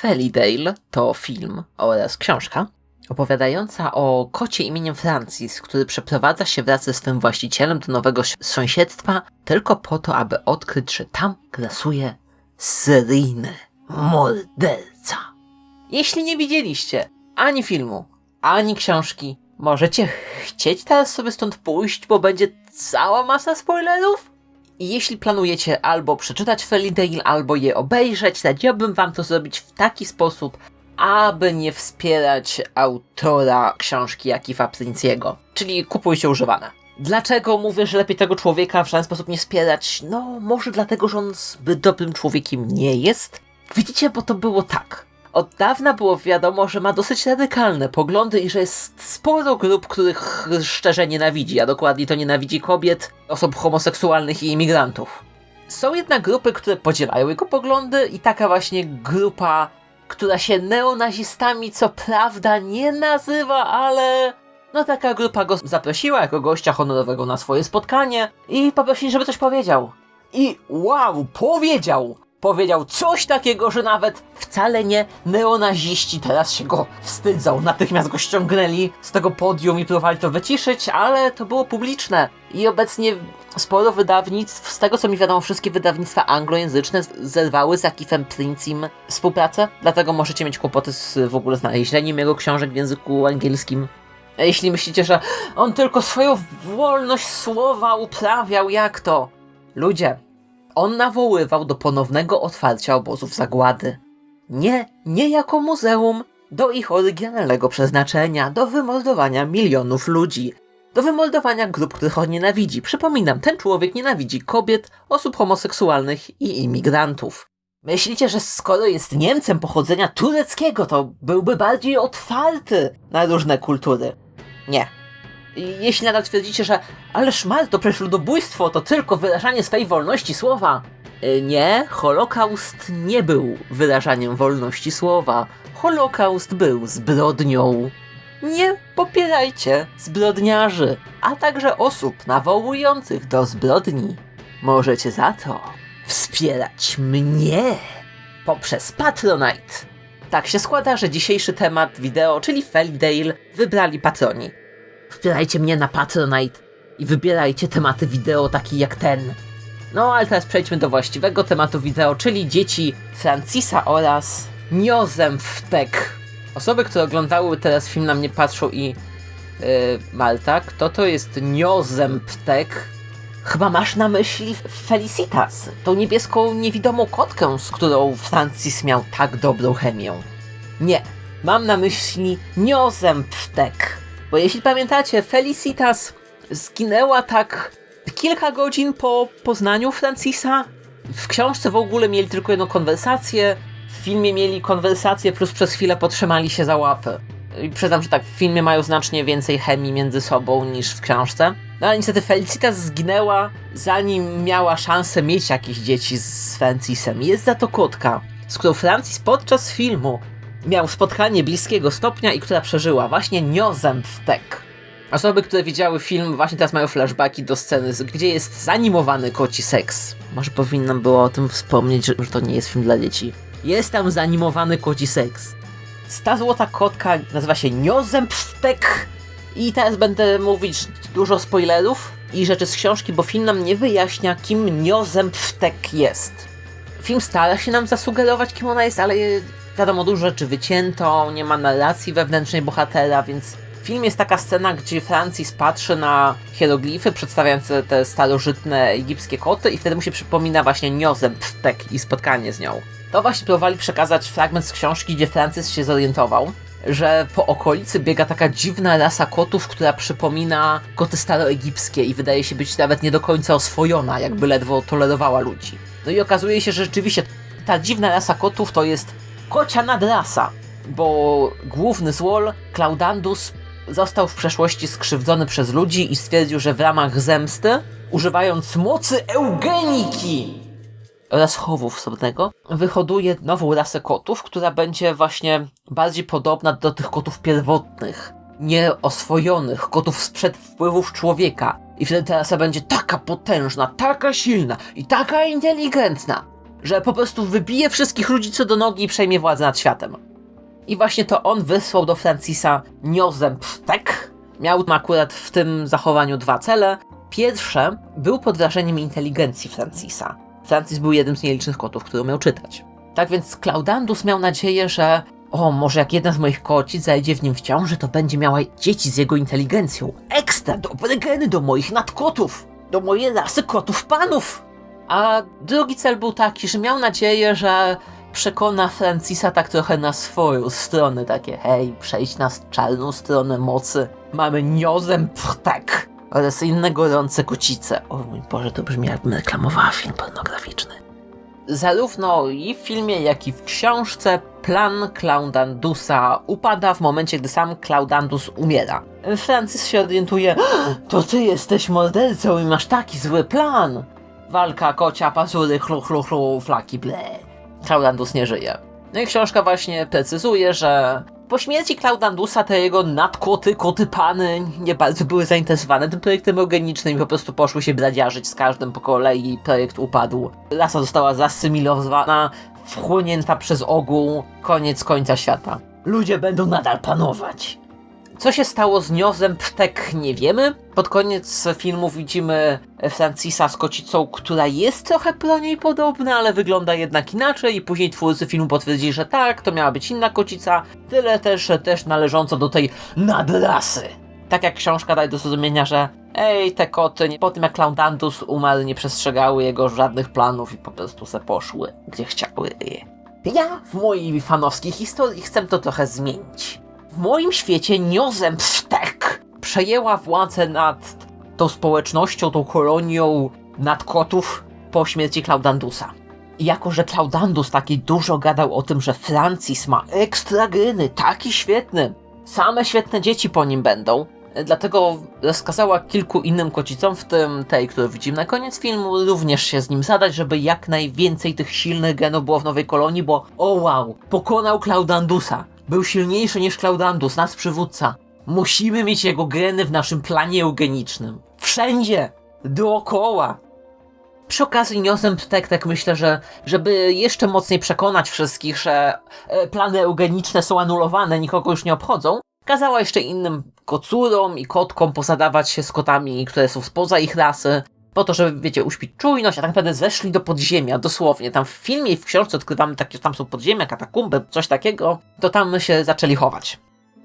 Fairy to film oraz książka opowiadająca o kocie imieniem Francis, który przeprowadza się wraz ze swym właścicielem do nowego sąsiedztwa tylko po to, aby odkryć, że tam grasuje seryjny morderca. Jeśli nie widzieliście ani filmu, ani książki, możecie chcieć teraz sobie stąd pójść, bo będzie cała masa spoilerów? Jeśli planujecie albo przeczytać Fairy albo je obejrzeć, radziłbym wam to zrobić w taki sposób, aby nie wspierać autora książki Akifa Princiego, czyli kupujcie używane. Dlaczego mówię, że lepiej tego człowieka w żaden sposób nie wspierać? No, może dlatego, że on zbyt dobrym człowiekiem nie jest? Widzicie, bo to było tak. Od dawna było wiadomo, że ma dosyć radykalne poglądy i że jest sporo grup, których szczerze nienawidzi, a dokładnie to nienawidzi kobiet, osób homoseksualnych i imigrantów. Są jednak grupy, które podzielają jego poglądy i taka właśnie grupa, która się neonazistami co prawda nie nazywa, ale no taka grupa go zaprosiła jako gościa honorowego na swoje spotkanie i poprosili, żeby coś powiedział. I wow, powiedział! Powiedział coś takiego, że nawet wcale nie neonaziści teraz się go wstydzą. Natychmiast go ściągnęli z tego podium i próbowali to wyciszyć, ale to było publiczne. I obecnie sporo wydawnictw, z tego co mi wiadomo, wszystkie wydawnictwa anglojęzyczne zerwały z Akifem Princim współpracę, dlatego możecie mieć kłopoty z w ogóle znalezieniem jego książek w języku angielskim. Jeśli myślicie, że on tylko swoją wolność słowa uprawiał, jak to? Ludzie, on nawoływał do ponownego otwarcia obozów zagłady. Nie, nie jako muzeum, do ich oryginalnego przeznaczenia, do wymordowania milionów ludzi, do wymordowania grup, których on nienawidzi. Przypominam, ten człowiek nienawidzi kobiet, osób homoseksualnych i imigrantów. Myślicie, że skoro jest Niemcem pochodzenia tureckiego, to byłby bardziej otwarty na różne kultury? Nie, jeśli nadal twierdzicie, że ależ Mar, to przecież ludobójstwo to tylko wyrażanie swej wolności słowa. Y, nie, Holokaust nie był wyrażaniem wolności słowa. Holokaust był zbrodnią. Nie popierajcie zbrodniarzy, a także osób nawołujących do zbrodni. Możecie za to wspierać mnie poprzez Patronite. Tak się składa, że dzisiejszy temat wideo, czyli Felidale, wybrali patroni. Wspierajcie mnie na Patronite i wybierajcie tematy wideo takie jak ten. No ale teraz przejdźmy do właściwego tematu wideo, czyli dzieci Francisa oraz Niozemftek. Osoby, które oglądały teraz film na mnie patrzą i... Yy, Malta, kto to jest Niozemftek? Chyba masz na myśli Felicitas, tą niebieską niewidomą kotkę, z którą Francis miał tak dobrą chemię. Nie, mam na myśli Niozemftek. Bo jeśli pamiętacie, Felicitas zginęła tak kilka godzin po poznaniu Francisa. W książce w ogóle mieli tylko jedną konwersację. W filmie mieli konwersację, plus przez chwilę potrzymali się za łapy. I przyznam, że tak, w filmie mają znacznie więcej chemii między sobą niż w książce. No ale niestety Felicitas zginęła, zanim miała szansę mieć jakieś dzieci z Francisem. Jest za to kotka, z którą Francis podczas filmu miał spotkanie bliskiego stopnia i która przeżyła. Właśnie Niozemftek. Osoby, które widziały film, właśnie teraz mają flashbacki do sceny, gdzie jest zanimowany koci seks. Może powinnam było o tym wspomnieć, że to nie jest film dla dzieci. Jest tam zanimowany koci seks. Ta złota kotka nazywa się Niozemftek. I teraz będę mówić dużo spoilerów i rzeczy z książki, bo film nam nie wyjaśnia, kim Niozemftek jest. Film stara się nam zasugerować, kim ona jest, ale wiadomo, dużo rzeczy wycięto, nie ma narracji wewnętrznej bohatera, więc w filmie jest taka scena, gdzie Francis patrzy na hieroglify przedstawiające te starożytne egipskie koty i wtedy mu się przypomina właśnie Niozem Ptek i spotkanie z nią. To właśnie próbowali przekazać fragment z książki, gdzie Francis się zorientował, że po okolicy biega taka dziwna rasa kotów, która przypomina koty staroegipskie i wydaje się być nawet nie do końca oswojona, jakby ledwo tolerowała ludzi. No i okazuje się, że rzeczywiście ta dziwna rasa kotów to jest kocia nadrasa, bo główny złol, Claudandus, został w przeszłości skrzywdzony przez ludzi i stwierdził, że w ramach zemsty, używając mocy eugeniki oraz chowu wstępnego, wyhoduje nową rasę kotów, która będzie właśnie bardziej podobna do tych kotów pierwotnych, nieoswojonych, kotów sprzed wpływów człowieka. I wtedy ta rasa będzie taka potężna, taka silna i taka inteligentna, że po prostu wybije wszystkich ludzi co do nogi i przejmie władzę nad światem. I właśnie to on wysłał do Francisa niozem ptek. Miał akurat w tym zachowaniu dwa cele. Pierwsze był pod wrażeniem inteligencji Francisa. Francis był jednym z nielicznych kotów, który umiał czytać. Tak więc Claudandus miał nadzieję, że o, może jak jedna z moich kocic zajdzie w nim w ciąży, to będzie miała dzieci z jego inteligencją. Ekstra dobre geny do moich nadkotów! Do mojej rasy kotów panów! A drugi cel był taki, że miał nadzieję, że przekona Francisa tak trochę na swoją stronę, takie hej, przejdź na czarną stronę mocy, mamy niozem ptak oraz inne gorące kocice. O mój Boże, to brzmi jakbym reklamowała film pornograficzny. Zarówno i w filmie, jak i w książce plan Claudandusa upada w momencie, gdy sam Claudandus umiera. Francis się orientuje, to ty jesteś mordercą i masz taki zły plan. Walka, kocia, pazury, chlu, chlu, chlu, flaki, ble. Claudandus nie żyje. No i książka właśnie precyzuje, że po śmierci Claudandusa te jego nadkoty, koty pany nie bardzo były zainteresowane tym projektem eugenicznym i po prostu poszły się bradziarzyć z każdym po kolei. Projekt upadł. Rasa została zasymilowana, wchłonięta przez ogół. Koniec końca świata. Ludzie będą nadal panować. Co się stało z Niozem Ptek nie wiemy. Pod koniec filmu widzimy Francisa z kocicą, która jest trochę pro niej podobna, ale wygląda jednak inaczej i później twórcy filmu potwierdzili, że tak, to miała być inna kocica, tyle też, też należąca do tej nadrasy. Tak jak książka daje do zrozumienia, że ej, te koty po tym jak Claudantus umarł nie przestrzegały jego żadnych planów i po prostu se poszły, gdzie chciały. Ja w mojej fanowskiej historii chcę to trochę zmienić. W moim świecie Niozem Psztek przejęła władzę nad tą społecznością, tą kolonią nad kotów po śmierci Claudandusa. I jako, że Claudandus taki dużo gadał o tym, że Francis ma ekstra geny, taki świetny, same świetne dzieci po nim będą, dlatego rozkazała kilku innym kocicom, w tym tej, którą widzimy na koniec filmu, również się z nim zadać, żeby jak najwięcej tych silnych genów było w nowej kolonii, bo o wow, pokonał Claudandusa. Był silniejszy niż Claudandus, nasz przywódca. Musimy mieć jego geny w naszym planie eugenicznym. Wszędzie! Dookoła! Przy okazji niosem tak, tak myślę, że żeby jeszcze mocniej przekonać wszystkich, że e, plany eugeniczne są anulowane, nikogo już nie obchodzą, kazała jeszcze innym kocurom i kotkom posadawać się z kotami, które są spoza ich rasy, po to, żeby, wiecie, uśpić czujność, a tak naprawdę zeszli do podziemia, dosłownie. Tam w filmie i w książce odkrywamy takie, że tam są podziemia, katakumby, coś takiego, to tam się zaczęli chować.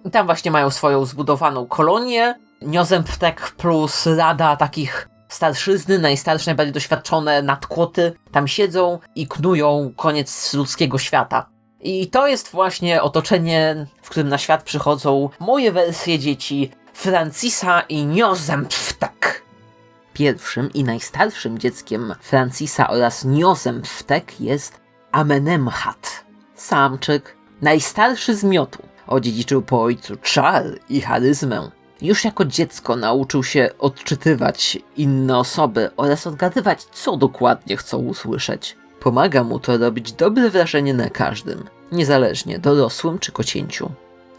I tam właśnie mają swoją zbudowaną kolonię, Niozemftek plus rada takich starszyzny, najstarsze, najbardziej doświadczone nadkłoty, tam siedzą i knują koniec ludzkiego świata. I to jest właśnie otoczenie, w którym na świat przychodzą moje wersje dzieci Francisa i Niozemftek. Pierwszym i najstarszym dzieckiem Francisa oraz Niozem Wtek jest Amenemhat, samczyk, najstarszy z miotu. Odziedziczył po ojcu czar i charyzmę. Już jako dziecko nauczył się odczytywać inne osoby oraz odgadywać, co dokładnie chcą usłyszeć. Pomaga mu to robić dobre wrażenie na każdym, niezależnie dorosłym czy kocięciu.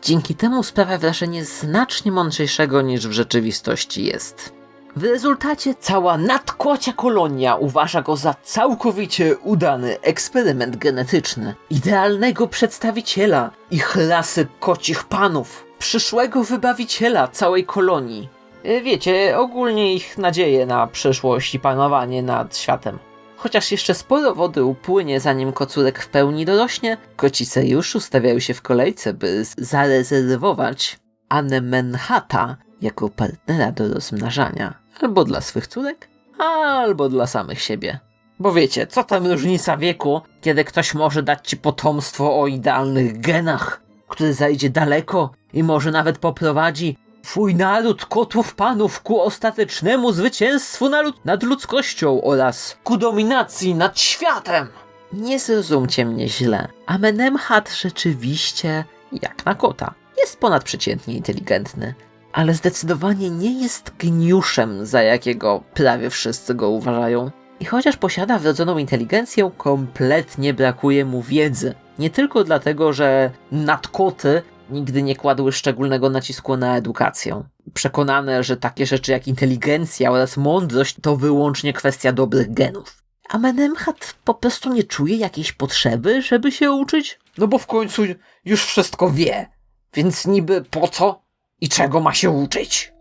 Dzięki temu sprawia wrażenie znacznie mądrzejszego niż w rzeczywistości jest. W rezultacie cała nadkłocia kolonia uważa go za całkowicie udany eksperyment genetyczny, idealnego przedstawiciela ich rasy kocich panów, przyszłego wybawiciela całej kolonii. E, Wiecie, ogólnie ich nadzieje na przyszłość i panowanie nad światem. Chociaż jeszcze sporo wody upłynie, zanim kocurek w pełni dorośnie, kocice już ustawiają się w kolejce, by zarezerwować Anemenhata jako partnera do rozmnażania. Albo dla swych córek, albo dla samych siebie. Bo wiecie, co tam różnica wieku, kiedy ktoś może dać ci potomstwo o idealnych genach, który zajdzie daleko i może nawet poprowadzi twój naród kotów panów ku ostatecznemu zwycięstwu nad, nad ludzkością oraz ku dominacji nad światem. Nie zrozumcie mnie źle. Amenemhat rzeczywiście, jak na kota, jest ponadprzeciętnie inteligentny, ale zdecydowanie nie jest geniuszem, za jakiego prawie wszyscy go uważają. I chociaż posiada wrodzoną inteligencję, kompletnie brakuje mu wiedzy. Nie tylko dlatego, że nadkoty nigdy nie kładły szczególnego nacisku na edukację. Przekonane, że takie rzeczy jak inteligencja oraz mądrość to wyłącznie kwestia dobrych genów. Amenemhat po prostu nie czuje jakiejś potrzeby, żeby się uczyć? No bo w końcu już wszystko wie. Więc niby po co i czego ma się uczyć?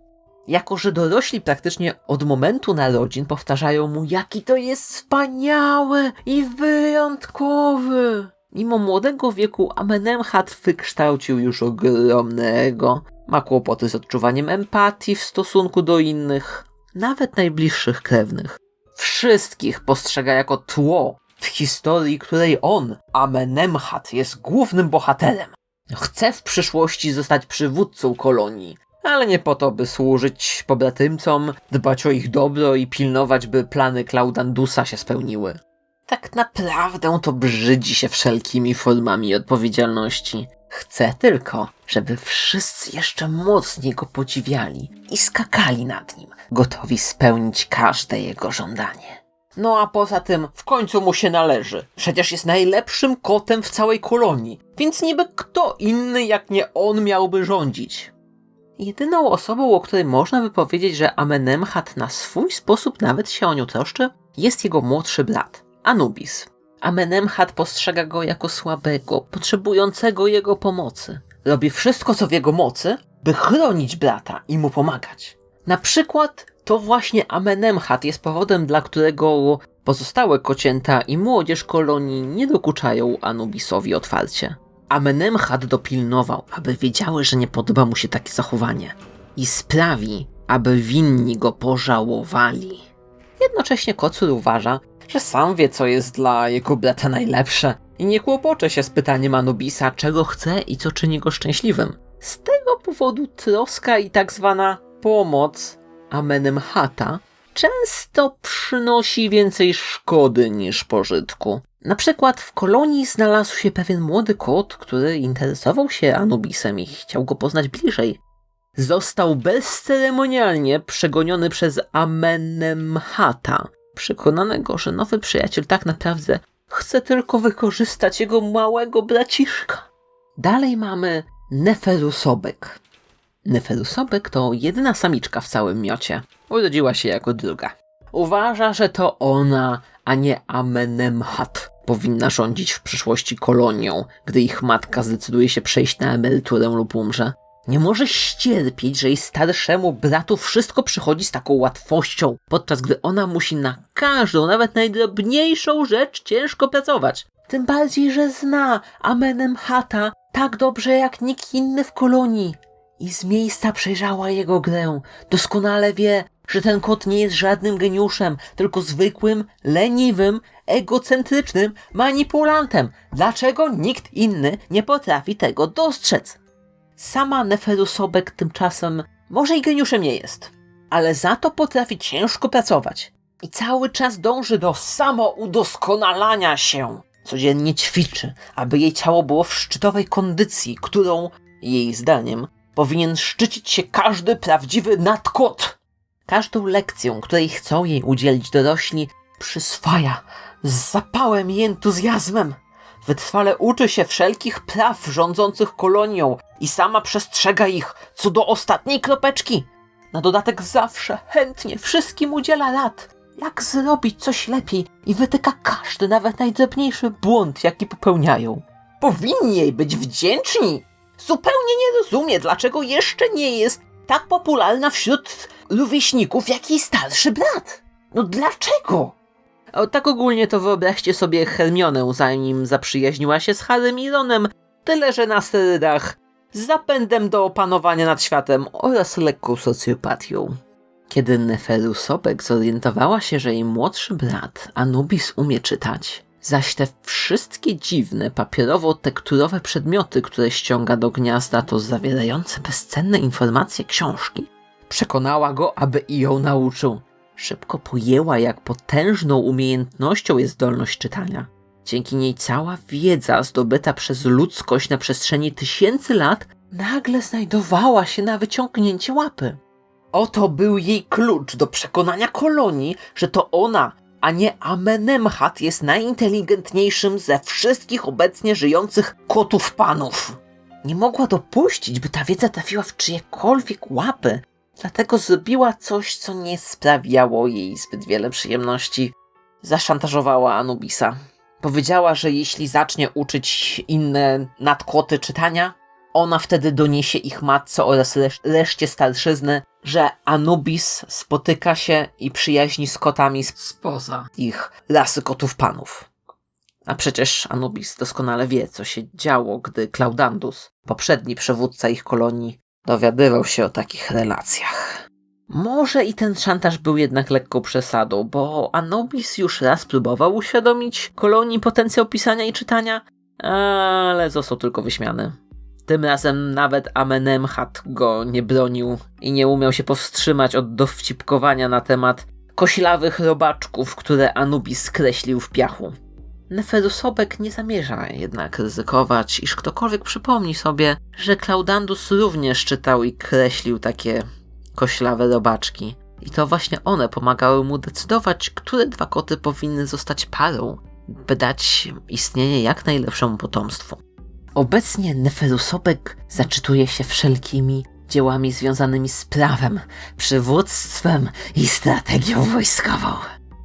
Jako, że dorośli praktycznie od momentu narodzin powtarzają mu, jaki to jest wspaniały i wyjątkowy. Mimo młodego wieku Amenemhat wykształcił już ogromnego. Ma kłopoty z odczuwaniem empatii w stosunku do innych, nawet najbliższych krewnych. Wszystkich postrzega jako tło w historii, której on, Amenemhat, jest głównym bohaterem. Chce w przyszłości zostać przywódcą kolonii, ale nie po to, by służyć pobratymcom, dbać o ich dobro i pilnować, by plany Klaudandusa się spełniły. Tak naprawdę to brzydzi się wszelkimi formami odpowiedzialności. Chce tylko, żeby wszyscy jeszcze mocniej go podziwiali i skakali nad nim, gotowi spełnić każde jego żądanie. No a poza tym, w końcu mu się należy. Przecież jest najlepszym kotem w całej kolonii, więc niby kto inny jak nie on miałby rządzić. Jedyną osobą, o której można by powiedzieć, że Amenemhat na swój sposób nawet się o nią troszczy, jest jego młodszy brat, Anubis. Amenemhat postrzega go jako słabego, potrzebującego jego pomocy. Robi wszystko, co w jego mocy, by chronić brata i mu pomagać. Na przykład to właśnie Amenemhat jest powodem, dla którego pozostałe kocięta i młodzież kolonii nie dokuczają Anubisowi otwarcie. Amenemhat dopilnował, aby wiedziały, że nie podoba mu się takie zachowanie i sprawi, aby winni go pożałowali. Jednocześnie Kocur uważa, że sam wie, co jest dla jego brata najlepsze i nie kłopocze się z pytaniem Anubisa, czego chce i co czyni go szczęśliwym. Z tego powodu troska i tak zwana pomoc Amenemhata często przynosi więcej szkody niż pożytku. Na przykład w kolonii znalazł się pewien młody kot, który interesował się Anubisem i chciał go poznać bliżej. Został bezceremonialnie przegoniony przez Amenemhata, przekonanego, że nowy przyjaciel tak naprawdę chce tylko wykorzystać jego małego braciszka. Dalej mamy Neferusobek. Neferusobek to jedyna samiczka w całym miocie. Urodziła się jako druga. Uważa, że to ona, a nie Amenemhat, powinna rządzić w przyszłości kolonią, gdy ich matka zdecyduje się przejść na emeryturę lub umrze. Nie może ścierpieć, że jej starszemu bratu wszystko przychodzi z taką łatwością, podczas gdy ona musi na każdą, nawet najdrobniejszą rzecz ciężko pracować. Tym bardziej, że zna Amenemhata tak dobrze jak nikt inny w kolonii. I z miejsca przejrzała jego grę. Doskonale wie, że ten kot nie jest żadnym geniuszem, tylko zwykłym, leniwym, egocentrycznym manipulantem. Dlaczego nikt inny nie potrafi tego dostrzec? Sama Neferusobek tymczasem może i geniuszem nie jest, ale za to potrafi ciężko pracować i cały czas dąży do samoudoskonalania się. Codziennie ćwiczy, aby jej ciało było w szczytowej kondycji, którą, jej zdaniem, powinien szczycić się każdy prawdziwy nadkot. Każdą lekcją, której chcą jej udzielić dorośli, przyswaja z zapałem i entuzjazmem. Wytrwale uczy się wszelkich praw rządzących kolonią i sama przestrzega ich co do ostatniej kropeczki. Na dodatek zawsze chętnie wszystkim udziela rad, jak zrobić coś lepiej i wytyka każdy, nawet najdrobniejszy błąd, jaki popełniają. Powinni jej być wdzięczni. Zupełnie nie rozumie, dlaczego jeszcze nie jest tak popularna wśród rówieśników jak jej starszy brat. No dlaczego? O, tak ogólnie to wyobraźcie sobie Hermionę, zanim zaprzyjaźniła się z Harrym i Ronem, tyle że na sterydach, z zapędem do opanowania nad światem oraz lekką socjopatią. Kiedy Neferusobek zorientowała się, że jej młodszy brat Anubis umie czytać, zaś te wszystkie dziwne, papierowo-tekturowe przedmioty, które ściąga do gniazda, to zawierające bezcenne informacje książki, przekonała go, aby i ją nauczył. Szybko pojęła, jak potężną umiejętnością jest zdolność czytania. Dzięki niej cała wiedza zdobyta przez ludzkość na przestrzeni tysięcy lat nagle znajdowała się na wyciągnięcie łapy. Oto był jej klucz do przekonania kolonii, że to ona, a nie Amenemhat jest najinteligentniejszym ze wszystkich obecnie żyjących kotów panów. Nie mogła dopuścić, by ta wiedza trafiła w czyjekolwiek łapy, dlatego zrobiła coś, co nie sprawiało jej zbyt wiele przyjemności. zaszantażowała Anubisa. Powiedziała, że jeśli zacznie uczyć inne nadkoty czytania, ona wtedy doniesie ich matce oraz resz- reszcie starszyzny, że Anubis spotyka się i przyjaźni z kotami spoza ich rasy kotów panów. A przecież Anubis doskonale wie, co się działo, gdy Claudandus, poprzedni przywódca ich kolonii, dowiadywał się o takich relacjach. Może i ten szantaż był jednak lekką przesadą, bo Anubis już raz próbował uświadomić kolonii potencjał pisania i czytania, ale został tylko wyśmiany. Tym razem nawet Amenemhat go nie bronił i nie umiał się powstrzymać od dowcipkowania na temat koślawych robaczków, które Anubis skreślił w piachu. Neferusobek nie zamierza jednak ryzykować, iż ktokolwiek przypomni sobie, że Claudandus również czytał i kreślił takie koślawe robaczki. I to właśnie one pomagały mu decydować, które dwa koty powinny zostać parą, by dać istnienie jak najlepszemu potomstwu. Obecnie Neferusobek zaczytuje się wszelkimi dziełami związanymi z prawem, przywództwem i strategią wojskową.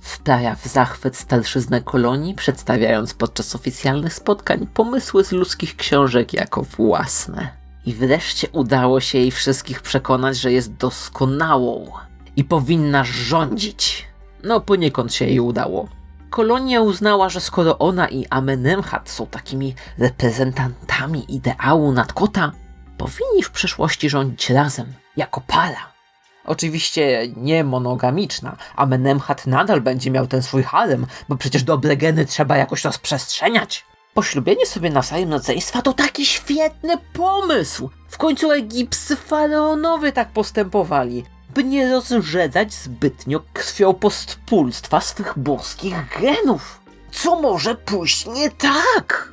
Wprawia w zachwyt starszyznę kolonii, przedstawiając podczas oficjalnych spotkań pomysły z ludzkich książek jako własne. I wreszcie udało się jej wszystkich przekonać, że jest doskonałą i powinna rządzić. No, poniekąd się jej udało. Kolonia uznała, że skoro ona i Amenemhat są takimi reprezentantami ideału nadkota, powinni w przyszłości rządzić razem, jako para. Oczywiście nie monogamiczna, a Menemhat nadal będzie miał ten swój harem, bo przecież dobre geny trzeba jakoś rozprzestrzeniać. Poślubienie sobie nawzajem rodzeństwa to taki świetny pomysł! W końcu egipscy faraonowie tak postępowali, by nie rozrzedzać zbytnio krwią postpólstwa swych boskich genów. Co może pójść nie tak?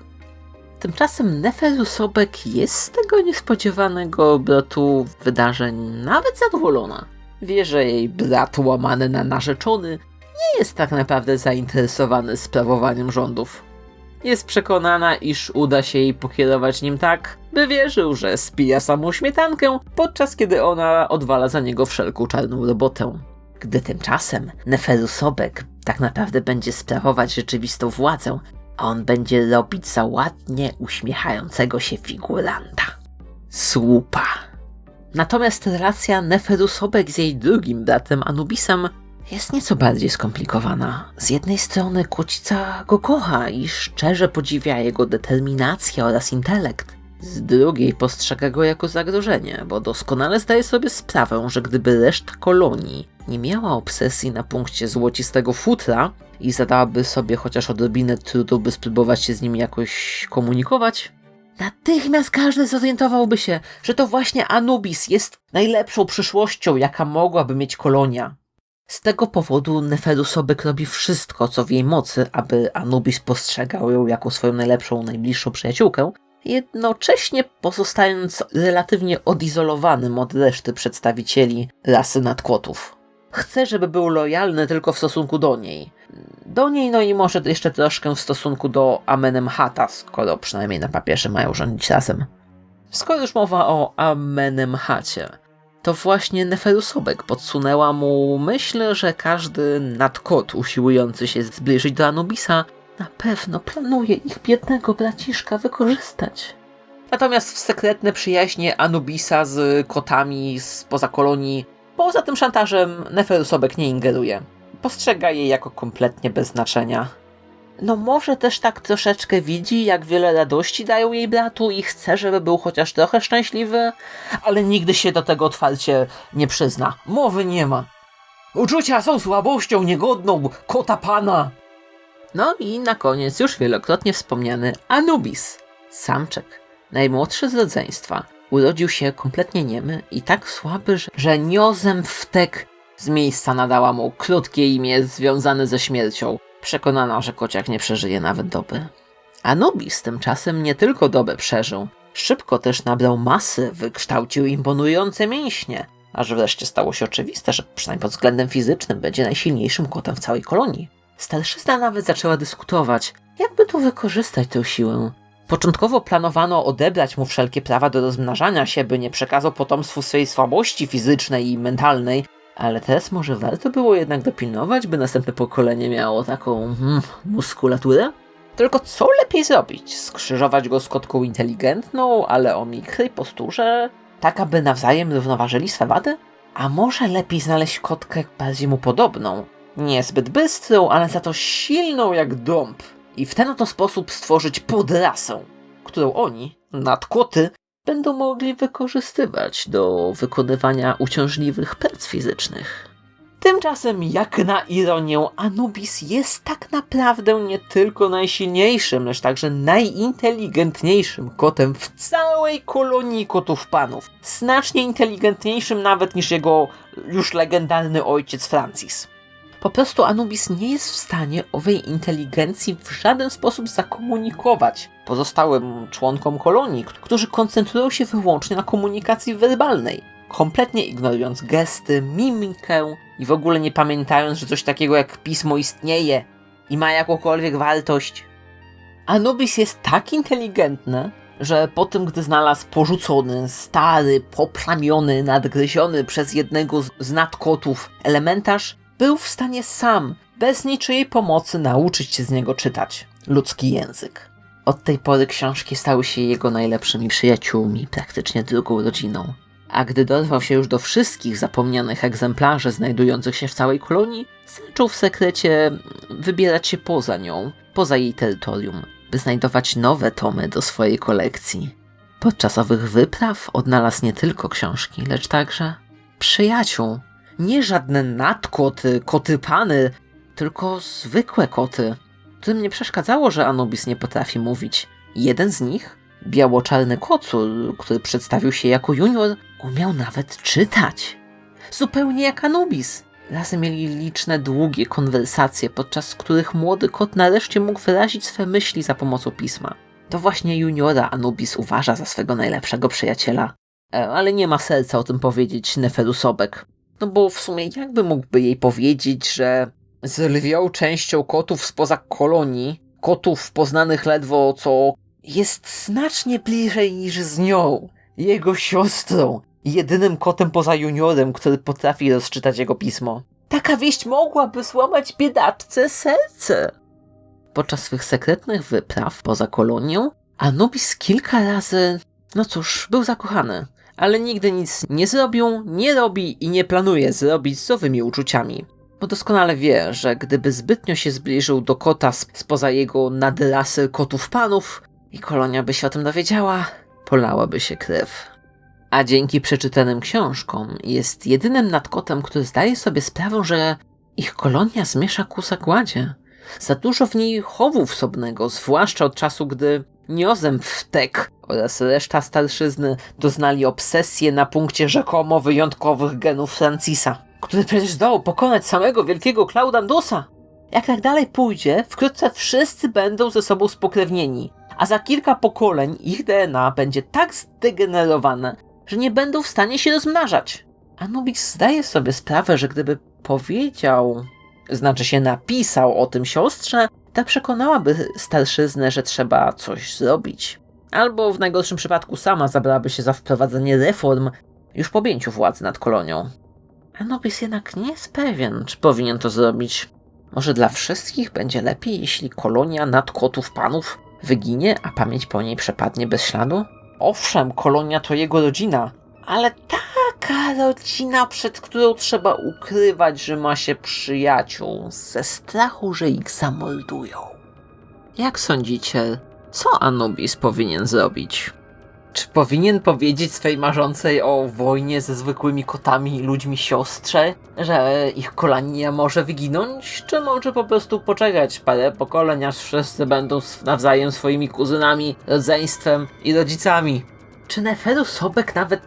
Tymczasem Neferusobek jest z tego niespodziewanego obrotu wydarzeń nawet zadowolona. Wie, że jej brat łamany na narzeczony nie jest tak naprawdę zainteresowany sprawowaniem rządów. Jest przekonana, iż uda się jej pokierować nim tak, by wierzył, że spija samą śmietankę, podczas kiedy ona odwala za niego wszelką czarną robotę. Gdy tymczasem Neferusobek tak naprawdę będzie sprawować rzeczywistą władzę, a on będzie robić za ładnie uśmiechającego się figuranta. Słupa. Natomiast relacja Neferusobek z jej drugim bratem Anubisem jest nieco bardziej skomplikowana. Z jednej strony Kłocica go kocha i szczerze podziwia jego determinację oraz intelekt. Z drugiej postrzega go jako zagrożenie, bo doskonale zdaje sobie sprawę, że gdyby reszta kolonii nie miała obsesji na punkcie złocistego futra i zadałaby sobie chociaż odrobinę trudu, by spróbować się z nim jakoś komunikować, natychmiast każdy zorientowałby się, że to właśnie Anubis jest najlepszą przyszłością, jaka mogłaby mieć kolonia. Z tego powodu Neferusobek robi wszystko, co w jej mocy, aby Anubis postrzegał ją jako swoją najlepszą, najbliższą przyjaciółkę, jednocześnie pozostając relatywnie odizolowanym od reszty przedstawicieli rasy nadkłotów. Chce, żeby był lojalny tylko w stosunku do niej. Do niej, no i może jeszcze troszkę w stosunku do Amenemhata, skoro przynajmniej na papierze mają rządzić razem. Skoro już mowa o Amenemhacie, to właśnie Neferusobek podsunęła mu myśl, że każdy nadkot usiłujący się zbliżyć do Anubisa na pewno planuje ich biednego braciszka wykorzystać. Natomiast w sekretne przyjaźnie Anubisa z kotami spoza kolonii, poza tym szantażem Neferusobek nie ingeruje. Postrzega je jako kompletnie bez znaczenia. No może też tak troszeczkę widzi, jak wiele radości dają jej bratu i chce, żeby był chociaż trochę szczęśliwy, ale nigdy się do tego otwarcie nie przyzna. Mowy nie ma. Uczucia są słabością niegodną kota pana. No i na koniec już wielokrotnie wspomniany Anubis, samczek, najmłodszy z rodzeństwa. Urodził się kompletnie niemy i tak słaby, że, niozem wtek z miejsca nadała mu krótkie imię związane ze śmiercią, przekonana, że kociak nie przeżyje nawet doby. Anubis tymczasem nie tylko dobę przeżył, szybko też nabrał masy, wykształcił imponujące mięśnie, aż wreszcie stało się oczywiste, że przynajmniej pod względem fizycznym będzie najsilniejszym kotem w całej kolonii. Starszyzna nawet zaczęła dyskutować, jakby tu wykorzystać tę siłę. Początkowo planowano odebrać mu wszelkie prawa do rozmnażania się, by nie przekazał potomstwu swej słabości fizycznej i mentalnej, Ale teraz może warto było jednak dopilnować, by następne pokolenie miało taką mm, muskulaturę? Tylko co lepiej zrobić? Skrzyżować go z kotką inteligentną, ale o mikrej posturze? Tak, aby nawzajem równoważyli swe wady? A może lepiej znaleźć kotkę bardziej mu podobną? Niezbyt bystrą, ale za to silną jak dąb. I w ten oto sposób stworzyć podrasę, którą oni, nadkoty, będą mogli wykorzystywać do wykonywania uciążliwych prac fizycznych. Tymczasem, jak na ironię, Anubis jest tak naprawdę nie tylko najsilniejszym, lecz także najinteligentniejszym kotem w całej kolonii kotów panów. Znacznie inteligentniejszym nawet niż jego już legendarny ojciec Francis. Po prostu Anubis nie jest w stanie owej inteligencji w żaden sposób zakomunikować pozostałym członkom kolonii, którzy koncentrują się wyłącznie na komunikacji werbalnej, kompletnie ignorując gesty, mimikę i w ogóle nie pamiętając, że coś takiego jak pismo istnieje i ma jakąkolwiek wartość. Anubis jest tak inteligentny, że po tym, gdy znalazł porzucony, stary, poplamiony, nadgryziony przez jednego z nadkotów elementarz, był w stanie sam, bez niczyjej pomocy, nauczyć się z niego czytać ludzki język. Od tej pory książki stały się jego najlepszymi przyjaciółmi, praktycznie drugą rodziną. A gdy dorwał się już do wszystkich zapomnianych egzemplarzy znajdujących się w całej kolonii, zaczął w sekrecie wybierać się poza nią, poza jej terytorium, by znajdować nowe tomy do swojej kolekcji. Podczas owych wypraw odnalazł nie tylko książki, lecz także przyjaciół, nie żadne nadkoty, koty pany, tylko zwykłe koty, którym nie przeszkadzało, że Anubis nie potrafi mówić. Jeden z nich, biało-czarny kocur, który przedstawił się jako junior, umiał nawet czytać. Zupełnie jak Anubis. Razem mieli liczne, długie konwersacje, podczas których młody kot nareszcie mógł wyrazić swe myśli za pomocą pisma. To właśnie juniora Anubis uważa za swego najlepszego przyjaciela. E, ale nie ma serca o tym powiedzieć Neferusobek. No bo w sumie jakby mógłby jej powiedzieć, że z lwią częścią kotów spoza kolonii, kotów poznanych ledwo co, jest znacznie bliżej niż z nią, jego siostrą, jedynym kotem poza juniorem, który potrafi rozczytać jego pismo. Taka wieść mogłaby złamać biedaczce serce. Podczas swych sekretnych wypraw poza kolonią, Anubis kilka razy, no cóż, był zakochany ale nigdy nic nie zrobił, nie robi i nie planuje zrobić z owymi uczuciami. Bo doskonale wie, że gdyby zbytnio się zbliżył do kota spoza jego nadrasy kotów panów i kolonia by się o tym dowiedziała, polałaby się krew. A dzięki przeczytanym książkom jest jedynym nadkotem, który zdaje sobie sprawę, że ich kolonia zmiesza ku zagładzie. Za dużo w niej chowu wsobnego, zwłaszcza od czasu, gdy Niozem wtek oraz reszta starszyzny doznali obsesję na punkcie rzekomo wyjątkowych genów Francisa, który przecież zdał pokonać samego wielkiego Claudandusa. Jak tak dalej pójdzie, wkrótce wszyscy będą ze sobą spokrewnieni, a za kilka pokoleń ich DNA będzie tak zdegenerowane, że nie będą w stanie się rozmnażać. Anubis zdaje sobie sprawę, że gdyby powiedział, znaczy się napisał o tym siostrze, ta przekonałaby starszyznę, że trzeba coś zrobić. Albo w najgorszym przypadku sama zabrałaby się za wprowadzenie reform już po objęciu władzy nad kolonią. Anubis jednak nie jest pewien, czy powinien to zrobić. Może dla wszystkich będzie lepiej, jeśli kolonia nad kotów panów wyginie, a pamięć po niej przepadnie bez śladu? Owszem, kolonia to jego rodzina, ale taka rodzina, przed którą trzeba ukrywać, że ma się przyjaciół, ze strachu, że ich zamordują. Jak sądzicie, co Anubis powinien zrobić? Czy powinien powiedzieć swej marzącej o wojnie ze zwykłymi kotami i ludźmi siostrze, że ich kolania może wyginąć? Czy może po prostu poczekać parę pokoleń, aż wszyscy będą nawzajem swoimi kuzynami, rodzeństwem i rodzicami? Czy Neferu Sobek nawet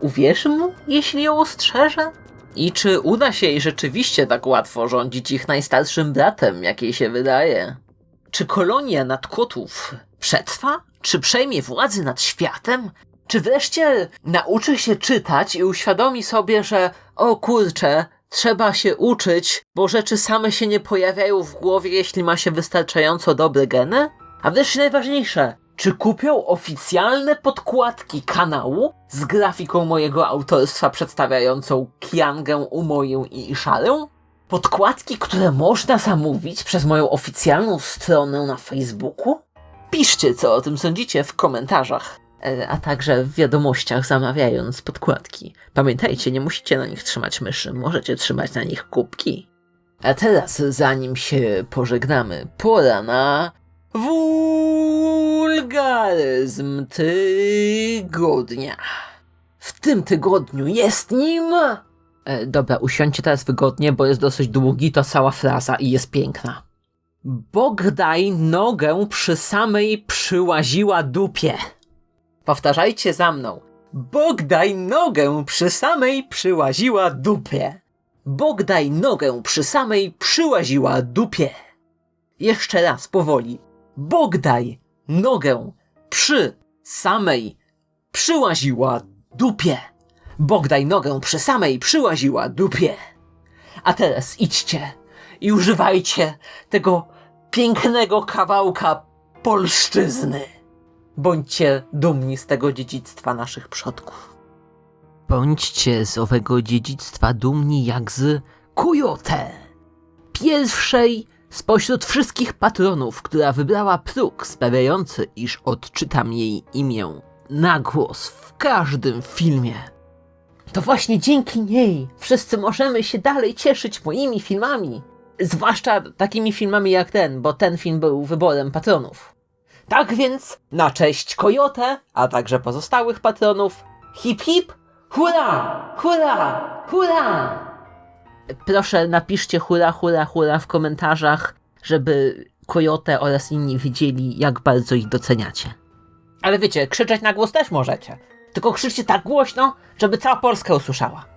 uwierzy mu, jeśli ją ostrzeże? I czy uda się jej rzeczywiście tak łatwo rządzić ich najstarszym bratem, jak jej się wydaje? Czy kolonia nadkotów przetrwa? Czy przejmie władzy nad światem? Czy wreszcie nauczy się czytać i uświadomi sobie, że o kurcze, trzeba się uczyć, bo rzeczy same się nie pojawiają w głowie, jeśli ma się wystarczająco dobre geny? A wreszcie najważniejsze, Czy kupią oficjalne podkładki kanału z grafiką mojego autorstwa przedstawiającą Kiangę, Umoję i Iszarę? Podkładki, które można zamówić przez moją oficjalną stronę na Facebooku? Piszcie, co o tym sądzicie w komentarzach, e, a także w wiadomościach zamawiając podkładki. Pamiętajcie, nie musicie na nich trzymać myszy, możecie trzymać na nich kubki. A teraz, zanim się pożegnamy, pora na wulgaryzm tygodnia. W tym tygodniu jest nim... E, dobra, usiądźcie teraz wygodnie, bo jest dosyć długi, to cała fraza i jest piękna. Bogdaj nogę przy samej przyłaziła dupie. Powtarzajcie za mną. Bogdaj nogę przy samej przyłaziła dupie. Bogdaj nogę przy samej przyłaziła dupie. Jeszcze raz powoli. Bogdaj nogę przy samej przyłaziła dupie. Bogdaj nogę przy samej przyłaziła dupie. A teraz idźcie i używajcie tego pięknego kawałka polszczyzny. Bądźcie dumni z tego dziedzictwa naszych przodków. Bądźcie z owego dziedzictwa dumni jak z Kujote, pierwszej spośród wszystkich patronów, która wybrała próg sprawiający, iż odczytam jej imię na głos w każdym filmie. To właśnie dzięki niej wszyscy możemy się dalej cieszyć moimi filmami. Zwłaszcza takimi filmami jak ten, bo ten film był wyborem patronów. Tak więc, na cześć Kojote, a także pozostałych patronów, hip hip, hurra, hurra, hurra! Proszę napiszcie hurra, hurra, hurra w komentarzach, żeby Kojote oraz inni wiedzieli, jak bardzo ich doceniacie. Ale wiecie, krzyczeć na głos też możecie. Tylko krzyczcie tak głośno, żeby cała Polska usłyszała.